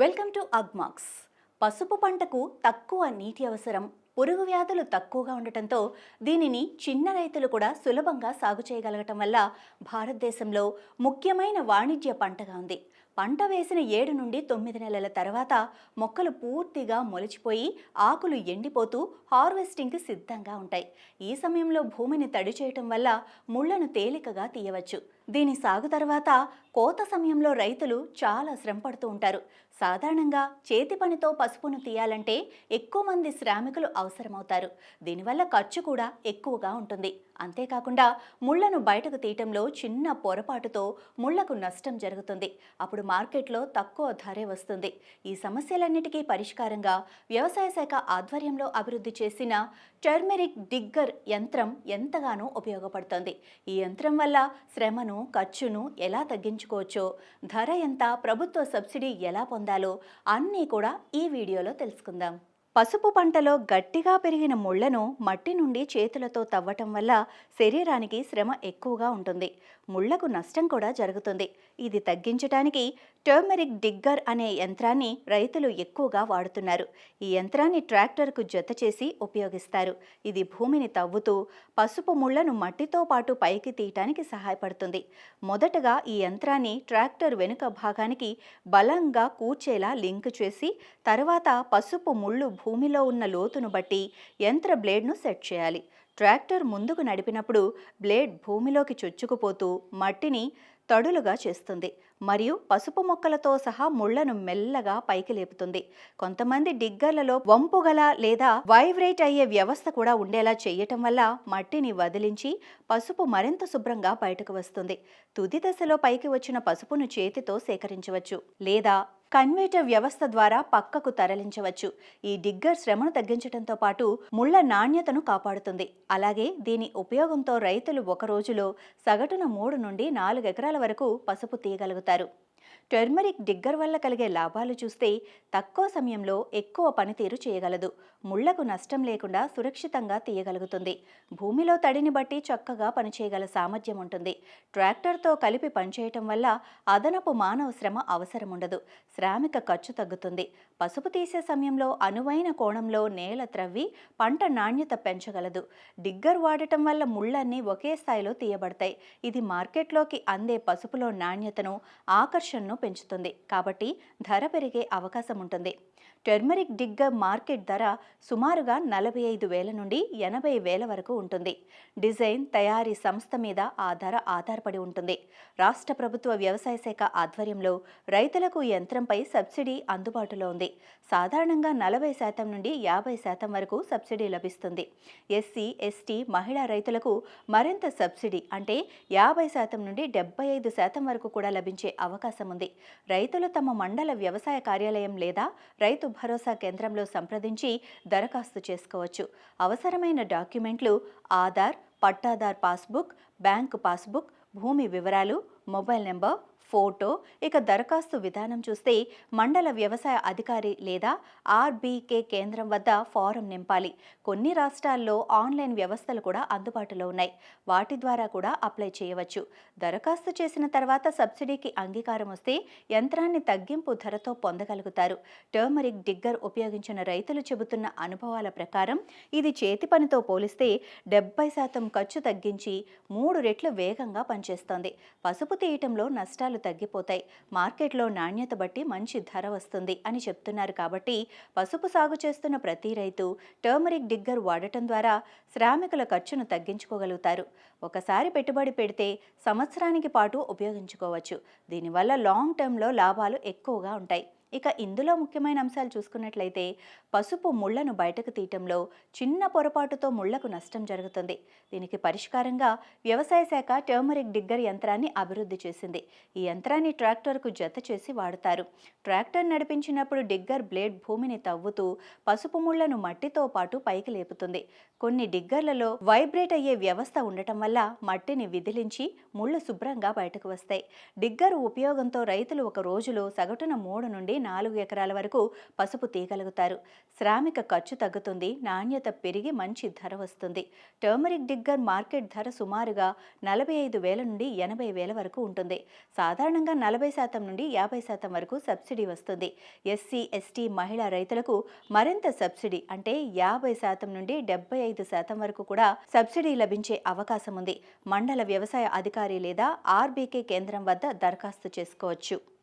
Welcome to Agmax. పసుపు పంటకు తక్కువ నీటి అవసరం పురుగు వ్యాధులు తక్కువగా ఉండటంతో దీనిని చిన్న రైతులు కూడా సులభంగా సాగు చేయగలగటం వల్ల భారతదేశంలో ముఖ్యమైన వాణిజ్య పంటగా ఉంది. పంట వేసిన ఏడు నుండి తొమ్మిది నెలల తర్వాత మొక్కలు పూర్తిగా మొలిచిపోయి ఆకులు ఎండిపోతూ హార్వెస్టింగ్కి సిద్ధంగా ఉంటాయి. ఈ సమయంలో భూమిని తడి చేయటం వల్ల ముళ్ళను తేలికగా తీయవచ్చు. దీని సాగు తర్వాత కోత సమయంలో రైతులు చాలా శ్రమ పడుతూ ఉంటారు. సాధారణంగా చేతి పనితో పసుపును తీయాలంటే ఎక్కువ మంది శ్రామికులు అవసరమవుతారు. దీనివల్ల ఖర్చు కూడా ఎక్కువగా ఉంటుంది. అంతేకాకుండా ముళ్ళను బయటకు తీయటంలో చిన్న పొరపాటుతో ముళ్ళకు నష్టం జరుగుతుంది. అప్పుడు మార్కెట్లో తక్కువ ధరే వస్తుంది. ఈ సమస్యలన్నిటికీ పరిష్కారంగా వ్యవసాయ శాఖ ఆధ్వర్యంలో అభివృద్ధి చేసిన టర్మెరిక్ డిగ్గర్ యంత్రం ఎంతగానో ఉపయోగపడుతుంది. ఈ యంత్రం వల్ల శ్రమను ఖర్చును ఎలా తగ్గించుకోవచ్చో ధర ఎంత ప్రభుత్వ సబ్సిడీ ఎలా పొందాలో అన్నీ కూడా ఈ వీడియోలో తెలుసుకుందాం. పసుపు పంటలో గట్టిగా పెరిగిన ముళ్ళను మట్టి నుండి చేతులతో తవ్వటం వల్ల శరీరానికి శ్రమ ఎక్కువగా ఉంటుంది. ముళ్ళకు నష్టం కూడా జరుగుతుంది. ఇది తగ్గించడానికి టర్మరిక్ డిగ్గర్ అనే యంత్రాన్ని రైతులు ఎక్కువగా వాడుతున్నారు. ఈ యంత్రాన్ని ట్రాక్టర్కు జత చేసి ఉపయోగిస్తారు. ఇది భూమిని తవ్వుతూ పసుపు ముళ్ళను మట్టితో పాటు పైకి తీయటానికి సహాయపడుతుంది. మొదటగా ఈ యంత్రాన్ని ట్రాక్టర్ వెనుక భాగానికి బలంగా కూర్చేలా లింక్ చేసి తర్వాత పసుపు ముళ్ళు భూమిలో ఉన్న లోతును బట్టి యంత్ర బ్లేడ్ను సెట్ చేయాలి. ట్రాక్టర్ ముందుకు నడిపినప్పుడు బ్లేడ్ భూమిలోకి చొచ్చుకుపోతూ మట్టిని తడులుగా చేస్తుంది. మరియు పసుపు మొక్కలతో సహా ముళ్ళను మెల్లగా పైకి లేపుతుంది. కొంతమంది డిగ్గర్లలో వంపుగల లేదా వైబ్రేట్ అయ్యే వ్యవస్థ కూడా ఉండేలా చేయటం వల్ల మట్టిని వదిలించి పసుపు మరింత శుభ్రంగా బయటకు వస్తుంది. తుది దశలో పైకి వచ్చిన పసుపును చేతితో సేకరించవచ్చు. లేదా కన్వేటర్ వ్యవస్థ ద్వారా పక్కకు తరలించవచ్చు. ఈ డిగ్గర్ శ్రమను తగ్గించడంతో పాటు ముళ్ళ నాణ్యతను కాపాడుతుంది. అలాగే దీని ఉపయోగంతో రైతులు ఒక రోజులో సగటున మూడు నుండి నాలుగు ఎకరాల వరకు పసుపు తీయగలుగుతారు. టర్మరిక్ డిగ్గర్ వల్ల కలిగే లాభాలు చూస్తే తక్కువ సమయంలో ఎక్కువ పనితీరు చేయగలదు. ముళ్ళకు నష్టం లేకుండా సురక్షితంగా తీయగలుగుతుంది. భూమిలో తడిని బట్టి చక్కగా పనిచేయగల సామర్థ్యం ఉంటుంది. ట్రాక్టర్తో కలిపి పనిచేయటం వల్ల అదనపు మానవ శ్రమ అవసరం ఉండదు శ్రామిక ఖర్చు తగ్గుతుంది. పసుపు తీసే సమయంలో అనువైన కోణంలో నేల త్రవ్వి పంట నాణ్యత పెంచగలదు. డిగ్గర్ వాడటం వల్ల ముళ్ళన్నీ ఒకే స్థాయిలో తీయబడతాయి. ఇది మార్కెట్లోకి అందే పసుపులో నాణ్యతను ఆకర్షణను పెంచుతుంది. కాబట్టి ధర పెరిగే అవకాశం ఉంటుంది టర్మరిక్ డిగ్గర్ మార్కెట్ ధర సుమారుగా నలభై ఐదు వేల నుండి ఎనభై వేల వరకు ఉంటుంది. డిజైన్ తయారీ సంస్థ మీద ఆ ధర ఆధారపడి ఉంటుంది. రాష్ట్ర ప్రభుత్వ వ్యవసాయ శాఖ ఆధ్వర్యంలో రైతులకు యంత్రంపై సబ్సిడీ అందుబాటులో ఉంది. సాధారణంగా నలభై శాతం నుండి యాభై శాతం వరకు సబ్సిడీ లభిస్తుంది. ఎస్సీ ఎస్టీ మహిళా రైతులకు మరింత సబ్సిడీ అంటే యాభై శాతం నుండి డెబ్బై ఐదు శాతం వరకు కూడా లభించే అవకాశం ఉంది. రైతులు తమ మండల వ్యవసాయ కార్యాలయం లేదా రైతు భరోసా కేంద్రంలో సంప్రదించి దరఖాస్తు చేసుకోవచ్చు. అవసరమైన డాక్యుమెంట్లు ఆధార్ పట్టాదార్ పాస్బుక్ బ్యాంకు పాస్బుక్ భూమి వివరాలు మొబైల్ నెంబర్ ఫోటో ఇక దరఖాస్తు విధానం చూస్తే మండల వ్యవసాయ అధికారి లేదా ఆర్బీకే కేంద్రం వద్ద ఫారం నింపాలి. కొన్ని రాష్ట్రాల్లో ఆన్లైన్ వ్యవస్థలు కూడా అందుబాటులో ఉన్నాయి. వాటి ద్వారా కూడా అప్లై చేయవచ్చు. దరఖాస్తు చేసిన తర్వాత సబ్సిడీకి అంగీకారం వస్తే యంత్రాన్ని తగ్గింపు ధరతో పొందగలుగుతారు. టర్మరిక్ డిగ్గర్ ఉపయోగించిన రైతులు చెబుతున్న అనుభవాల ప్రకారం ఇది చేతి పనితో పోలిస్తే డెబ్బై శాతం ఖర్చు తగ్గించి మూడు రెట్లు వేగంగా పనిచేస్తోంది. పసుపు తీయటంలో నష్టాలు తగ్గిపోతాయి. మార్కెట్లో నాణ్యత బట్టి మంచి ధర వస్తుంది అని చెప్తున్నారు కాబట్టి పసుపు సాగు చేస్తున్న ప్రతి రైతు టర్మరిక్ డిగ్గర్ వాడటం ద్వారా శ్రామికుల ఖర్చును తగ్గించుకోగలుగుతారు. ఒకసారి పెట్టుబడి పెడితే సంవత్సరానికి పాటు ఉపయోగించుకోవచ్చు. దీనివల్ల లాంగ్ టర్మ్లో లాభాలు ఎక్కువగా ఉంటాయి. ఇక ఇందులో ముఖ్యమైన అంశాలు చూసుకున్నట్లయితే పసుపు ముళ్ళను బయటకు తీయటంలో చిన్న పొరపాటుతో ముళ్ళకు నష్టం జరుగుతుంది. దీనికి పరిష్కారంగా వ్యవసాయ శాఖ టర్మరిక్ డిగ్గర్ యంత్రాన్ని అభివృద్ధి చేసింది. ఈ యంత్రాన్ని ట్రాక్టర్కు జత చేసి వాడతారు. ట్రాక్టర్ నడిపించినప్పుడు డిగ్గర్ బ్లేడ్ భూమిని తవ్వుతూ పసుపు ముళ్ళను మట్టితో పాటు పైకి లేపుతుంది. కొన్ని డిగ్గర్లలో వైబ్రేట్ అయ్యే వ్యవస్థ ఉండటం వల్ల మట్టిని విదిలించి ముళ్ళు శుభ్రంగా బయటకు వస్తాయి. డిగ్గర్ ఉపయోగంతో రైతులు ఒక రోజులో సగటున మూడు నుండి నాలుగు ఎకరాల వరకు పసుపు తీయగలుగుతారు. శ్రామిక ఖర్చు తగ్గుతుంది నాణ్యత పెరిగి మంచి ధర వస్తుంది. టర్మరిక్ డిగ్గర్ మార్కెట్ ధర సుమారుగా నలభై ఐదు వేల నుండి ఎనభై వేల వరకు ఉంటుంది. సాధారణంగా నలభై శాతం నుండి యాభై శాతం వరకు సబ్సిడీ వస్తుంది. ఎస్సీ ఎస్టీ మహిళా రైతులకు మరింత సబ్సిడీ అంటే యాభై శాతం నుండి డెబ్బై ఐదు శాతం వరకు కూడా సబ్సిడీ లభించే అవకాశం ఉంది. మండల వ్యవసాయ అధికారి లేదా ఆర్బీకే కేంద్రం వద్ద దరఖాస్తు చేసుకోవచ్చు.